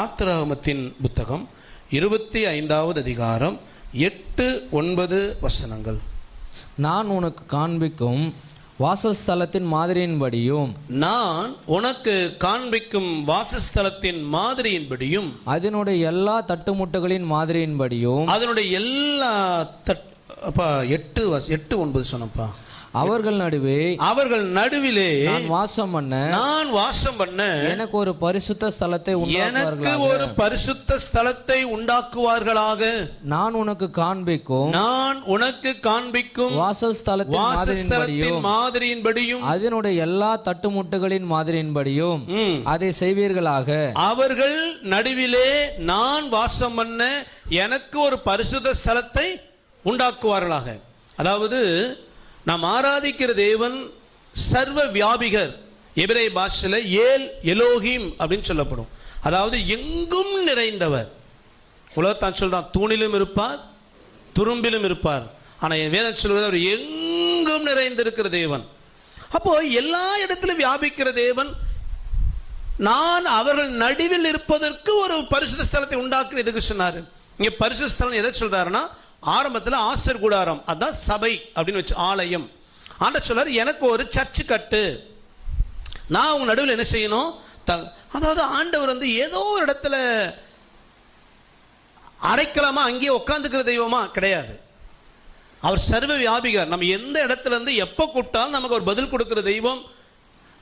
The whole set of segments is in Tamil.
யாத்திராகமத்தின் புத்தகம் இருபத்தி ஐந்தாவது அதிகாரம் எட்டு ஒன்பது வசனங்கள். நான் உனக்கு காண்பிக்கும் வாசஸ்தலத்தின் மாதிரியின்படியும் நான் உனக்கு காண்பிக்கும் வாசஸ்தலத்தின் மாதிரியின்படியும் அதனுடைய எல்லா தட்டுமுட்டுகளின் மாதிரியின்படியும் அதனுடைய எல்லா தட் அப்பா எட்டு வச- எட்டு ஒன்பது சொன்னப்பா. அவர்கள் நடுவே அவர்கள் நடுவிலே நான் வாசம் பண்ண நான் வாசம் பண்ண எனக்கு ஒரு பரிசுத்த ஸ்தலத்தை எனக்கு ஒரு பரிசுத்த ஸ்தலத்தை உண்டாக்குவார்களாக. நான் உனக்கு காண்பிக்கும் நான் உனக்கு காண்பிக்கும் வாசஸ்தலத்தின் மாதிரியின்படியும் அதனுடைய எல்லா தட்டுமுட்டுகளின் மாதிரியின்படியும் அதை செய்வீர்களாக. அவர்கள் நடுவிலே நான் வாசம் பண்ண எனக்கு ஒரு பரிசுத்த ஸ்தலத்தை உண்டாக்குவார்களாக. அதாவது நாம் ஆராதிக்கிற தேவன் சர்வ வியாபிகர். எபிரே பாஷையில் ஏல் எலோஹிம் அப்படின்னு சொல்லப்படும். அதாவது எங்கும் நிறைந்தவர். உலகத்தான் சொல்கிறான் தூணிலும் இருப்பார் துரும்பிலும் இருப்பார். ஆனால் என் வேதம் சொல்வது அவர் எங்கும் நிறைந்திருக்கிற தேவன். அப்போ எல்லா இடத்திலும் வியாபிக்கிற தேவன் நான் அவர்கள் நடுவில் இருப்பதற்கு ஒரு பரிசுத்த ஸ்தலத்தை உண்டாக்குன்னு எதுக்கு சொன்னார்? இங்கே பரிசுத்த ஸ்தலம் எதை சொல்கிறாருன்னா ஆரம்பத்தில் ஆசர் கூடாரம் அதான் சபை அப்படின்னு வச்சு ஆலயம். ஆண்ட சொல்லார் எனக்கு ஒரு சர்ச்சு கட்டு. நான் உங்க நடுவில் என்ன செய்யணும்? த- அதாவது ஆண்டவர் வந்து ஏதோ ஒரு இடத்துல அடைக்கலாமா அங்கேயே உட்காந்துக்கிற தெய்வமா கிடையாது. அவர் சர்வ வியாபிகர். நம்ம எந்த இடத்துல இருந்து எப்போ கூப்பிட்டாலும் நமக்கு ஒரு பதில் கொடுக்குற தெய்வம்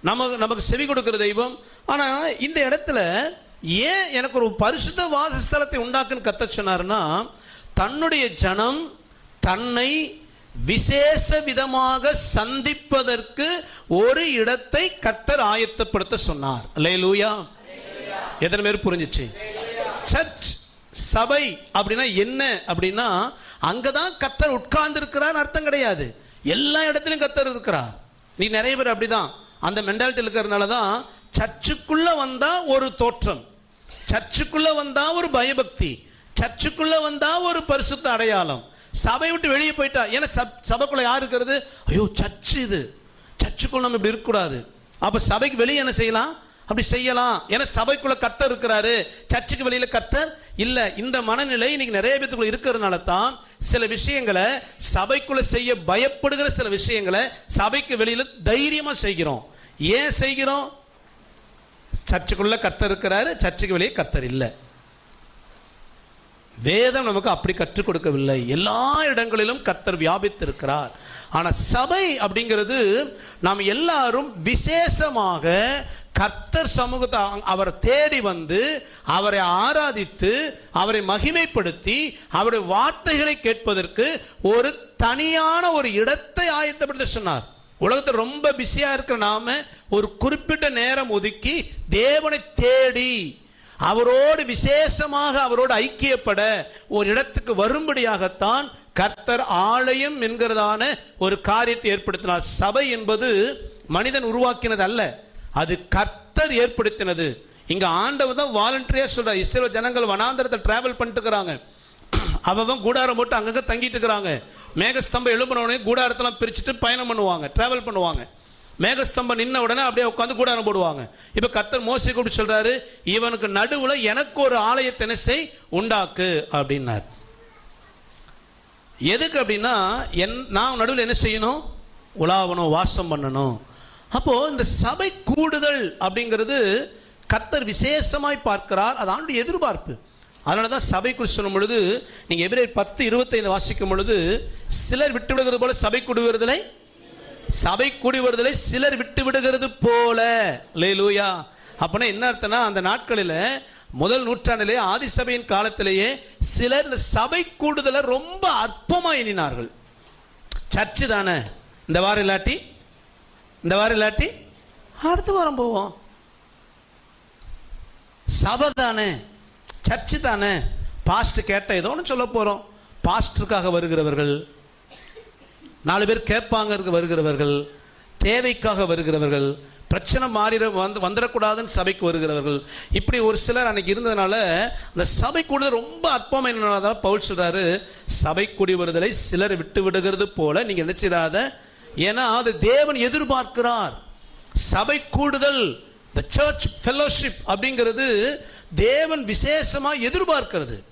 நமக்கு நமக்கு செவி கொடுக்குற தெய்வம். ஆனால் இந்த இடத்துல ஏன் எனக்கு ஒரு பரிசுத்த வாசஸ்தலத்தை உண்டாக்குன்னு கத்த சொன்னாருன்னா தன்னுடைய ஜனம் தன்னை விசேஷ விதமாக சந்திப்பதற்கு ஒரு இடத்தை கத்தர் ஆயத்தப்படுத்த சொன்னார். அல்லேலூயா. எத்தனை பேர் புரிஞ்சிச்சு? சர்ச் சபை அப்படின்னா என்ன அப்படின்னா அங்கதான் கத்தர் உட்கார்ந்து இருக்கிறார் அர்த்தம் கிடையாது. எல்லா இடத்துலையும் கத்தர் இருக்கிறார். நீ நிறைய பேர் அப்படிதான். அந்த மென்டாலிட்டி இருக்கிறதுனால தான் சர்ச்சுக்குள்ள வந்தா ஒரு தோற்றம். சர்ச்சுக்குள்ள வந்தா ஒரு பயபக்தி. சர்ச்சுக்குள்ள வந்தா ஒரு பரிசுத்த அடையாளம். சபை விட்டு வெளியே போயிட்டா ஏன்னா சப்- சபைக்குள்ள யார் இருக்கிறது? ஐயோ சர்ச் இது. சர்ச்சுக்குள்ள நம்ம இப்படி இருக்கக்கூடாது. அப்ப சபைக்கு வெளியே என்ன செய்யலாம்? அப்படி செய்யலாம். ஏன்னா சபைக்குள்ள கர்த்தர் இருக்கிறாரு. சர்ச்சுக்கு வெளியில கர்த்தர் இல்ல. இந்த மனநிலை இன்னைக்கு நிறைய பேத்துக்குள்ள இருக்கிறதுனால தான் சில விஷயங்களை சபைக்குள்ள செய்ய பயப்படுகிற சில விஷயங்களை சபைக்கு வெளியில தைரியமா செய்கிறோம். ஏன் செய்கிறோம்? சர்ச்சுக்குள்ள கர்த்தர் இருக்கிறாரு. சர்ச்சுக்கு வெளியே கர்த்தர் இல்லை. வேதம் நமக்கு அப்படி கற்றுக் கொடுக்கவில்லை. எல்லா இடங்களிலும் கர்த்தர் வியாபித்திருக்கிறார். ஆனால் சபை அப்படிங்கிறது நாம் எல்லாரும் விசேஷமாக கர்த்தர் சமூகத்தை அவரை தேடி வந்து அவரை ஆராதித்து அவரை மகிமைப்படுத்தி அவருடைய வார்த்தைகளை கேட்பதற்கு ஒரு தனியான ஒரு இடத்தை ஆயத்தப்படுத்த சொன்னார். உலகத்தில் ரொம்ப பிஸியாக இருக்கிற நாம ஒரு குறிப்பிட்ட நேரம் ஒதுக்கி தேவனை தேடி அவரோடு விசேஷமாக அவரோடு ஐக்கியப்பட ஒரு இடத்துக்கு வரும்படியாகத்தான் கர்த்தர் ஆலயம் என்கிறதான ஒரு காரியத்தை ஏற்படுத்தினார். சபை என்பது மனிதன் உருவாக்கினது அல்ல. அது கர்த்தர் ஏற்படுத்தினது. இங்க ஆண்டவர் தான் வாலண்டரியா சொல்றாரு. இஸ்ரேல் ஜனங்கள் வனாந்தரத்தை டிராவல் பண்ணிட்டு இருக்கிறாங்க. அவன் கூடாரம் போட்டு அங்கங்க தங்கிட்டு இருக்கிறாங்க. மேகஸ்தம்பம் எழுப்பினவனே கூடாரத்தெல்லாம் பிரிச்சுட்டு பயணம் பண்ணுவாங்க. டிராவல் பண்ணுவாங்க. மேகஸ்தம்பம் நின்ன உடனே அப்படியே உட்காந்து கூடாரம் போடுவாங்க. இப்போ கர்த்தர் மோசை கூப்பிட்டு சொல்கிறாரு இவனுக்கு நடுவில் எனக்கு ஒரு ஆலயத்தினை செய் உண்டாக்கு அப்படின்னார். எதுக்கு அப்படின்னா என் நான் நடுவில் என்ன செய்யணும்? உலாவணும் வாசம் பண்ணணும். அப்போது இந்த சபை கூடுதல் அப்படிங்கிறது கர்த்தர் விசேஷமாய் பார்க்கிறார். அது ஆண்டு எதிர்பார்ப்பு. அதனால தான் சபை குறித்து சொல்லும் பொழுது நீங்கள் எப்படி பத்து இருபத்தைந்து வாசிக்கும் பொழுது சிலர் விட்டு விடுகிறது போல சபை கூடுவதில்லை சபை கூடி வருதலை சிலர் விட்டு விடுகிறது போல. லேலூயா அப்பனா என்ன அர்த்தம்னா அந்த நாட்களில் முதல் நூற்றாண்டிலே ஆதிசபையின் காலத்திலேயே சிலர் இந்த சபை கூடுதலை ரொம்ப அற்பமாக எண்ணினார்கள். சர்ச்சு தானே. இந்த வாரம் இல்லாட்டி? இந்த வாரம் இல்லாட்டி? அடுத்த வாரம் போவோம். சபை தானே. சர்ச்சு தானே. பாஸ்ட் கேட்ட ஏதோ ஒன்று சொல்ல போகிறோம் பாஸ்டருக்காக வருகிறவர்கள். நாலு பேர் கேட்பாங்க வருகிறவர்கள் தேவைக்காக வருகிறவர்கள் பிரச்சனை மாறிட வந்து வந்துடக்கூடாதுன்னு சபைக்கு வருகிறவர்கள். இப்படி ஒரு சிலர் அன்னைக்கு இருந்ததுனால அந்த சபை கூட ரொம்ப அற்பம் என்னன்னா பவுல் சொல்றாரு சபை கூடி வருதலை சிலர் விட்டு விடுகிறது போல நீங்க நினைச்சிடாத. ஏன்னா அது தேவன் எதிர்பார்க்கிறார். சபை கூடுதல் த சர்ச் ஃபெல்லோஷிப் அப்படிங்கிறது தேவன் விசேஷமாக எதிர்பார்க்கிறது.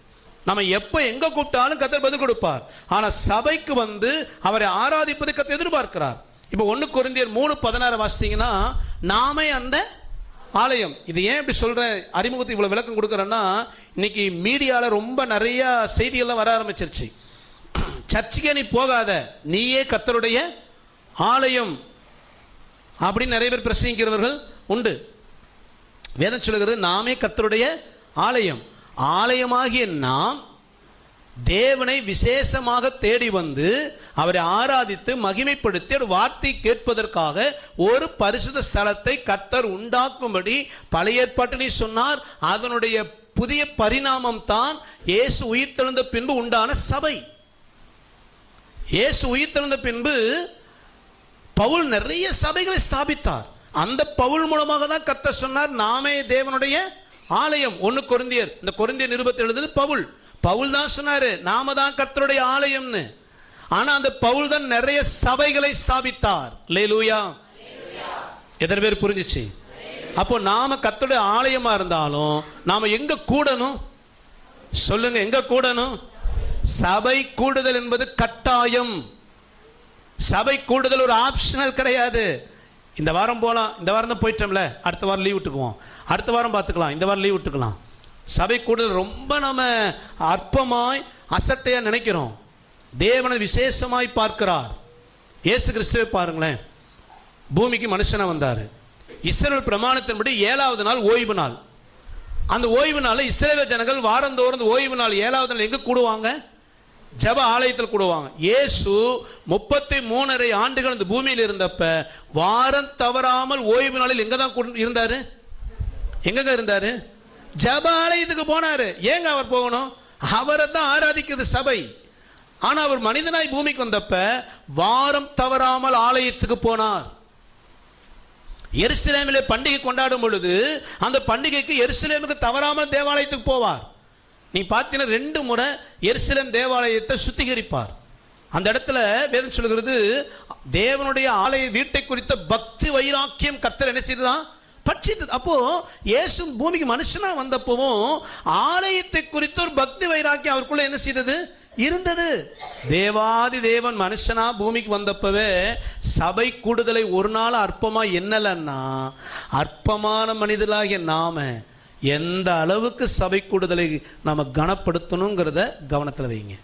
நம்ம எப்போ எங்க கூப்பிட்டாலும் கத்தர் பதில் கொடுப்பார். ஆனா சபைக்கு வந்து அவரை ஆராதிப்பது கத்தை எதிர்பார்க்கிறார். இப்போ ஒன்று கொரிந்தியர் மூணு பதினாறு வாசித்தீங்கன்னா நாமே அந்த ஆலயம். இது ஏன் இப்படி சொல்கிறேன் அறிமுகத்தை இவ்வளோ விளக்கம் கொடுக்குறேன்னா இன்னைக்கு மீடியாவில் ரொம்ப நிறைய செய்திகள்லாம் வர ஆரம்பிச்சிருச்சு. சர்ச்சுக்கே நீ போகாத நீயே கத்தருடைய ஆலயம். அப்படின்னு நிறைய பேர் பிரசங்கிக்கிறவர்கள் உண்டு. வேதம் சொல்லுகிறது நாமே கத்தருடைய ஆலயம். ஆலயமாகிய நாம் தேவனை விசேஷமாக தேடி வந்து அவரை ஆராதித்து மகிமைப்படுத்தி ஒரு வார்த்தை கேட்பதற்காக ஒரு பரிசுத்த ஸ்தலத்தை கத்தர் உண்டாக்கும்படி பழைய ஏற்பாட்டினை சொன்னார். அதனுடைய புதிய பரிணாமம் தான் இயேசு உயிர்த்தெழுந்த பின்பு உண்டான சபை. இயேசு உயிர்த்தெழுந்த பின்பு பவுல் நிறைய சபைகளை ஸ்தாபித்தார். அந்த பவுல் மூலமாக தான் கத்த சொன்னார் நாமே தேவனுடைய ஆலயம் ஒன்னு கொருந்தியர். இந்த கொரிந்தியர் நிருபத்தை எழுதுது பவுல். பவுல் தான் சொன்னாரு நாம தான் கத்தருடைய ஆலயம்னு. ஆனா அந்த பவுல் தான் நிறைய சபைகளை ஸ்தாபித்தார். லேலூயா எத்தனை பேர் புரிஞ்சிச்சு? அப்போ நாம கத்தருடைய ஆலயமா இருந்தாலும் நாம எங்க கூடணும்? சொல்லுங்க எங்க கூடணும்? சபை கூடுதல் என்பது கட்டாயம். சபை கூடுதல் ஒரு ஆப்ஷனல் கிடையாது. இந்த வாரம் போகலாம் இந்த வாரம் தான் போயிட்டோம்ல அடுத்த வாரம் லீவ் விட்டுக்குவோம். அடுத்த வாரம் பார்த்துக்கலாம் இந்த வாரம் லீவ் விட்டுக்கலாம். சபை கூடுதல் ரொம்ப நம்ம அற்பமாய் அசட்டையாக நினைக்கிறோம். தேவனை விசேஷமாய் பார்க்கிறார். இயேசு கிறிஸ்துவை பாருங்களேன். பூமிக்கு மனுஷனாக வந்தார். இஸ்ரேல் பிரமாணத்தின்படி ஏழாவது நாள் ஓய்வு நாள். அந்த ஓய்வு நாளில் இஸ்ரேல் ஜனங்கள் வாரந்தோறும் ஓய்வு நாள் ஏழாவது நாள் எங்கே கூடுவாங்க? ஜப ஆலயத்தில் கூடுவாங்க. இயேசு முப்பத்தி மூணரை ஆண்டுகள் இந்த பூமியில் இருந்தப்ப வாரம் தவறாமல் ஓய்வு நாளில் எங்க தான் கூடு- இருந்தாரு? எங்கங்க இருந்தாரு? ஜப ஆலயத்துக்கு போனாரு. ஏங்க அவர் போகணும்? அவரை தான் ஆராதிக்குது சபை. ஆனால் அவர் மனிதனாய் பூமிக்கு வந்தப்ப வாரம் தவறாமல் ஆலயத்துக்கு போனார். எருசலேமிலே பண்டிகை கொண்டாடும் பொழுது அந்த பண்டிகைக்கு எருசலேமுக்கு தவறாமல் தேவாலயத்துக்கு போவார். நீ பார்த்தீங்கன்னா ரெண்டு முறை எருசலேம் தேவாலயத்தை சுத்திகரிப்பார். அந்த இடத்துல வேதம் சொல்லுகிறது தேவனுடைய ஆலய வீட்டை குறித்த பக்தி வைராக்கியம் கத்தர் என்ன செய்ததான்? பட்சித்தது. அப்போ இயேசு பூமிக்கு மனுஷனா வந்தப்பவும் ஆலயத்தை குறித்த ஒரு பக்தி வைராக்கியம் அவருக்குள்ள என்ன செய்தது? இருந்தது. தேவாதி தேவன் மனுஷனா பூமிக்கு வந்தப்பவே சபை கூடுதலை ஒரு நாள் அற்பமா என்னலன்னா அற்பமான மனிதர்களாகிய நாம எந்த அளவுக்கு சபை கூடுதலை நாம் கனப்படுத்தணுங்கிறத கவனத்தில் வைங்க.